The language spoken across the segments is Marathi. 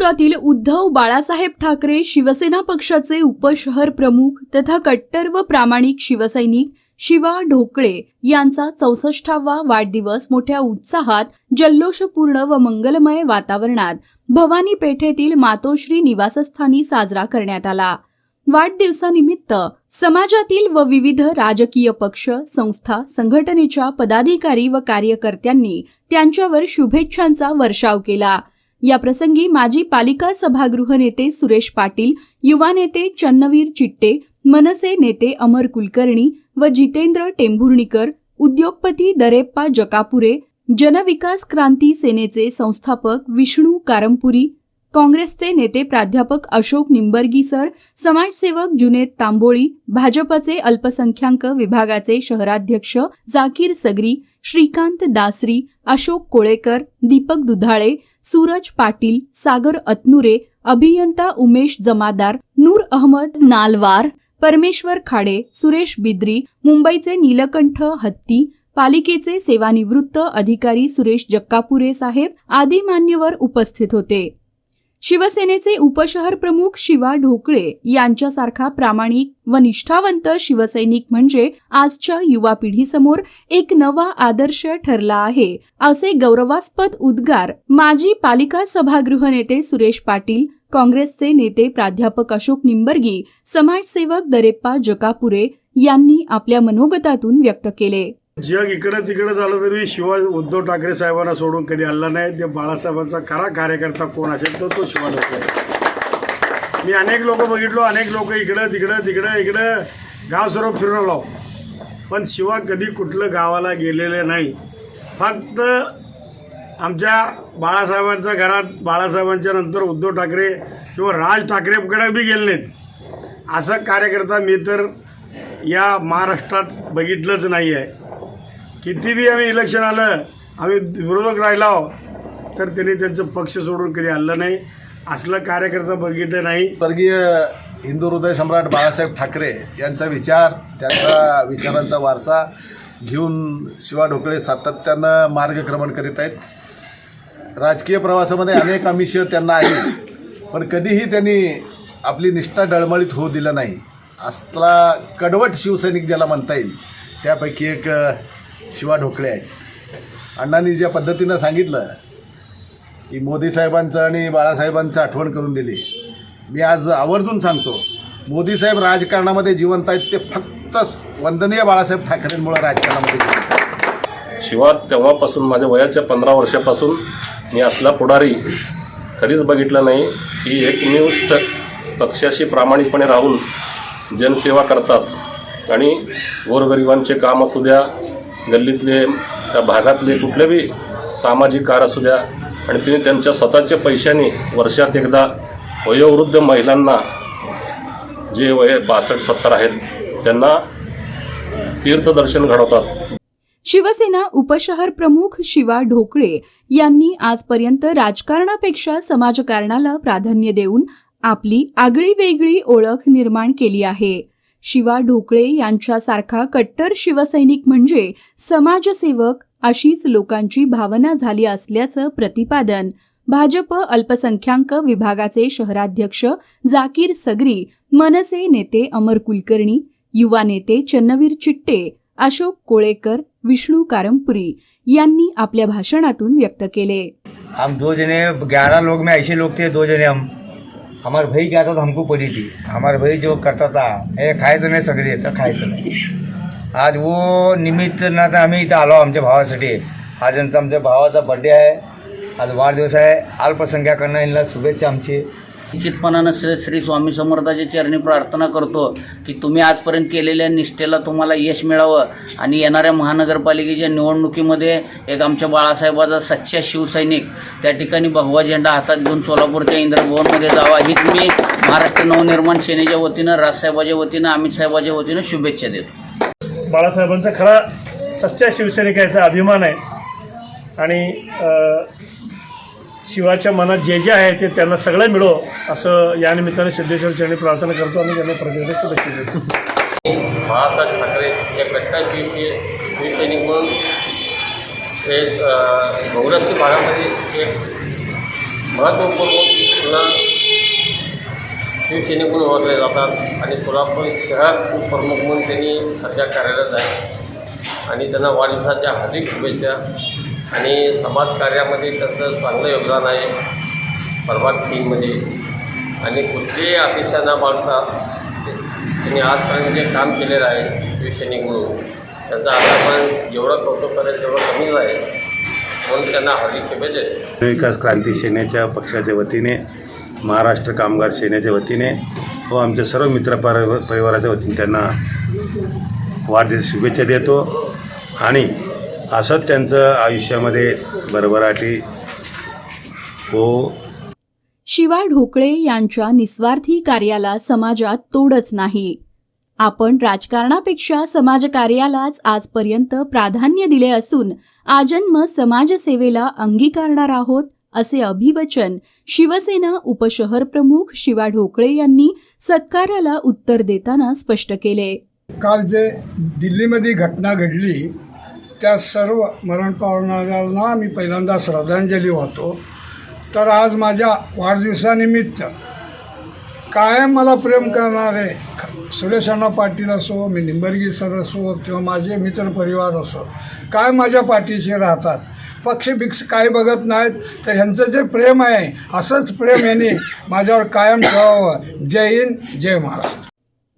सोलापुरातील उद्धव बाळासाहेब ठाकरे शिवसेना पक्षाचे उपशहर प्रमुख तथा कट्टर व प्रामाणिक शिवसैनिक शिवा ढोकळे यांचा चौसष्टावा वाढदिवस मोठ्या उत्साहात जल्लोषपूर्ण व मंगलमय वातावरणात भवानी पेठेतील मातोश्री निवासस्थानी साजरा करण्यात आला. वाढदिवसानिमित्त समाजातील व विविध राजकीय पक्ष संस्था संघटनेच्या पदाधिकारी व कार्यकर्त्यांनी त्यांच्यावर शुभेच्छांचा वर्षाव केला. या प्रसंगी माजी पालिका सभागृह नेते सुरेश पाटील युवा नेते चन्नवीर चिट्टे मनसे नेते अमर कुलकर्णी व जितेंद्र टेंभुर्णीकर उद्योगपती दरेप्पा जकापुरे जनविकास क्रांती सेनेचे संस्थापक विष्णू कारंपुरी काँग्रेसचे नेते प्राध्यापक अशोक निंबर्गी सर समाजसेवक जुनेद तांबोळी भाजपचे अल्पसंख्याक विभागाचे शहराध्यक्ष जाकीर सगरी श्रीकांत दासरी अशोक कोळेकर दीपक दुधाळे सूरज पाटील सागर अतनुरे अभियंता उमेश जमादार नूर अहमद नालवार परमेश्वर खाडे सुरेश बिद्री मुंबईचे नीलकंठ हत्ती पालिकेचे सेवानिवृत्त अधिकारी सुरेश जक्कापुरे साहेब आदी मान्यवर उपस्थित होते. शिवसेनेचे उपशहर प्रमुख शिवा ढोकळे यांच्यासारखा प्रामाणिक व निष्ठावंत शिवसैनिक म्हणजे आजच्या युवा पिढीसमोर एक नवा आदर्श ठरला आहे. असे गौरवास्पद उद्गार माजी पालिका सभागृह नेते सुरेश पाटील काँग्रेसचे नेते प्राध्यापक अशोक निंबर्गी समाजसेवक दरेप्पा जकापुरे यांनी आपल्या मनोगतातून व्यक्त केले. जग इकडं तिकडं झालं तरी शिवा उद्धव ठाकरे साहेबांना सोडून कधी आला नाही. ते बाळासाहेबांचा खरा कार्यकर्ता कोण असेल तर तो शिवा ठाकरे मी अनेक लोक बघितलो अनेक लोक इकडं तिकडं तिकडं इकडं गाव सर्व फिरून आलो पण शिवा कधी कुठलं गावाला गेलेले नाही. फक्त आमच्या बाळासाहेबांच्या घरात बाळासाहेबांच्या नंतर उद्धव ठाकरे किंवा राज ठाकरेकडे बी गेले नाहीत. असं कार्यकर्ता मी तर या महाराष्ट्रात बघितलंच नाही आहे किती बी आम्ही इलेक्शन आलं आम्ही विरोधक राहिला हो, तर त्यांनी त्यांचं पक्ष सोडून कधी आणलं नाही. असलं कार्यकर्ता बघितलं नाही. स्वर्गीय हिंदू हृदय सम्राट बाळासाहेब ठाकरे यांचा विचार त्यांचा विचारांचा वारसा घेऊन शिवा ढोकळे सातत्यानं मार्गक्रमण करीत आहेत. राजकीय प्रवासामध्ये अनेक आमिष त्यांना आहेत पण कधीही त्यांनी आपली निष्ठा डळमळीत होऊ दिलं नाही. असला कडवट शिवसैनिक ज्याला म्हणता येईल त्यापैकी एक शिवा ढोकळे आहेत. अण्णांनी ज्या पद्धतीनं सांगितलं की मोदी साहेबांचं आणि बाळासाहेबांचं आठवण करून दिली. मी आज आवर्जून सांगतो मोदी साहेब राजकारणामध्ये जिवंत आहेत ते फक्त वंदनीय बाळासाहेब ठाकरेंमुळे राजकारणामध्ये शिवा शिवाय तेव्हापासून माझ्या वयाच्या पंधरा वर्षापासून मी असला पुढारी कधीच बघितलं नाही. की एकनिष्ठ पक्षाशी प्रामाणिकपणे राहून जनसेवा करतात. आणि गोरगरिबांचे काम असू द्या गल्लीतले त्या भागातले कुठले बी सामाजिक कार असू द्या आणि तिने त्यांच्या स्वतःच्या पैशाने वर्षात एकदा वयोवृद्ध महिलांना जे वय पासष्ट सत्तर आहेत त्यांना तीर्थदर्शन घडवतात. शिवसेना उपशहर प्रमुख शिवा ढोकळे यांनी आजपर्यंत राजकारणापेक्षा समाजकारणाला प्राधान्य देऊन आपली आगळी वेगळी ओळख निर्माण केली आहे. शिवा ढोकळे यांच्यासारखा कट्टर शिवसैनिक म्हणजे समाजसेवक अशीच लोकांची भावना झाली असल्याचं प्रतिपादन भाजप अल्पसंख्याक विभागाचे शहराध्यक्ष जाकीर सगरी मनसे नेते अमर कुलकर्णी युवा नेते चन्नवीर चिट्टे अशोक कोळेकर विष्णू कारंपुरी यांनी आपल्या भाषणातून व्यक्त केले. हम दो जने ग्यारह लोग में ऐसे लोग थे दो जने हम। हमारे भाई क्या था तो हमको पड़ी थी। हमारे भाई जो करता था हे खायचं नाही सगळे तर खायचं नाही. आज वो निमित्त ना तर आम्ही इथं आलो आमच्या भावासाठी. आज नंतर आमच्या भावाचा बड्डे आहे. आज वाढदिवस आहे. अल्पसंख्याकांना यांना शुभेच्छा आमची. निश्चितपणानं श्री श्री स्वामी समर्थाच्या चरणी प्रार्थना करतो की तुम्ही आजपर्यंत केलेल्या निष्ठेला तुम्हाला यश मिळावं. आणि येणाऱ्या महानगरपालिकेच्या निवडणुकीमध्ये एक आमच्या बाळासाहेबाचा सच्चा शिवसैनिक त्या ठिकाणी भगवा झेंडा हातात घेऊन सोलापूरच्या इंद्रभवनमध्ये जावा. ही मी महाराष्ट्र नवनिर्माण सेनेच्या वतीनं राजसाहेबाच्या वतीनं अमित साहेबाच्या वतीनं शुभेच्छा देतो. बाळासाहेबांचा खरा सच्चा शिवसैनिकाचा अभिमान आहे. आणि शिवाच्या मनात जे जे आहे ते त्यांना सगळं मिळो असं या निमित्ताने सिद्धेश्वर चरणी प्रार्थना करतो आणि त्यांना प्रगती शुभेच्छा देतो. महाराज ठाकरे या कट्टा शिवसैनिक म्हणून एक बहुराष्ट्रीय भागामध्ये एक महत्त्वपूर्ण त्यांना शिवसैनिक म्हणून ओळखले जातात आणि सोलापूर शहर प्रमुख म्हणून त्यांनी सध्या कार्यरत आहे. आणि त्यांना वाढदिवसाच्या हार्दिक शुभेच्छा. आणि समाजकार्यामध्ये त्याचं चांगलं योगदान आहे. प्रभाग तीनमध्ये आणि कुठलीही अपेक्षा न बाळगता त्यांनी आजपर्यंत जे काम केलेलं आहे शिवसैनिक म्हणून त्याचं आतापर्यंत जेवढं कौतुक करेल तेवढं कमीच आहे. म्हणून त्यांना हार्दिक शुभेच्छा. विकास क्रांती सेनेच्या पक्षाच्या वतीने महाराष्ट्र कामगार सेनेच्या वतीने व आमच्या सर्व मित्र परिवाराच्या वतीने त्यांना वाढदिवस शुभेच्छा देतो. आणि असंच त्यांचं आयुष्यामध्ये भरभराटी हो. शिवा ढोकळे यांच्या निस्वार्थी कार्याला समाजात तोडच नाही. आपण राजकारणापेक्षा समाजकार्यालाच आजपर्यंत प्राधान्य दिले असून आजन्म समाजसेवेला अंगीकारणार आहोत असे अभिवचन शिवसेना उपशहर प्रमुख शिवा ढोकळे यांनी सत्काराला उत्तर देताना स्पष्ट केले. काल जे दिल्लीमध्ये घटना घडली त्या सर्व मरण पावणाऱ्यांना मी पहिल्यांदा श्रद्धांजली वाहतो. तर आज माझ्या वाढदिवसानिमित्त कायम मला प्रेम करणारे ख- सुरेश अण्णा पाटील असो मी निंबर्गी सर असो किंवा माझे मित्रपरिवार असो काय माझ्या पाठीशी राहतात पक्ष बिक्ष काय बघत नाहीत तर ह्यांचं जे प्रेम आहे असंच प्रेम यांनी माझ्यावर कायम ठेवावं. जय हिंद जय महाराष्ट्र.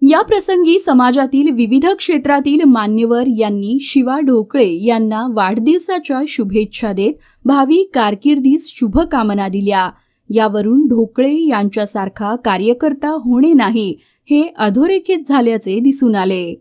या प्रसंगी समाजातील विविध क्षेत्रातील मान्यवर यांनी शिवा ढोकळे यांना वाढदिवसाच्या शुभेच्छा देत भावी कारकिर्दीस शुभकामना दिल्या. यावरून ढोकळे यांच्यासारखा कार्यकर्ता होणे नाही हे अधोरेखित झाल्याचे दिसून आले.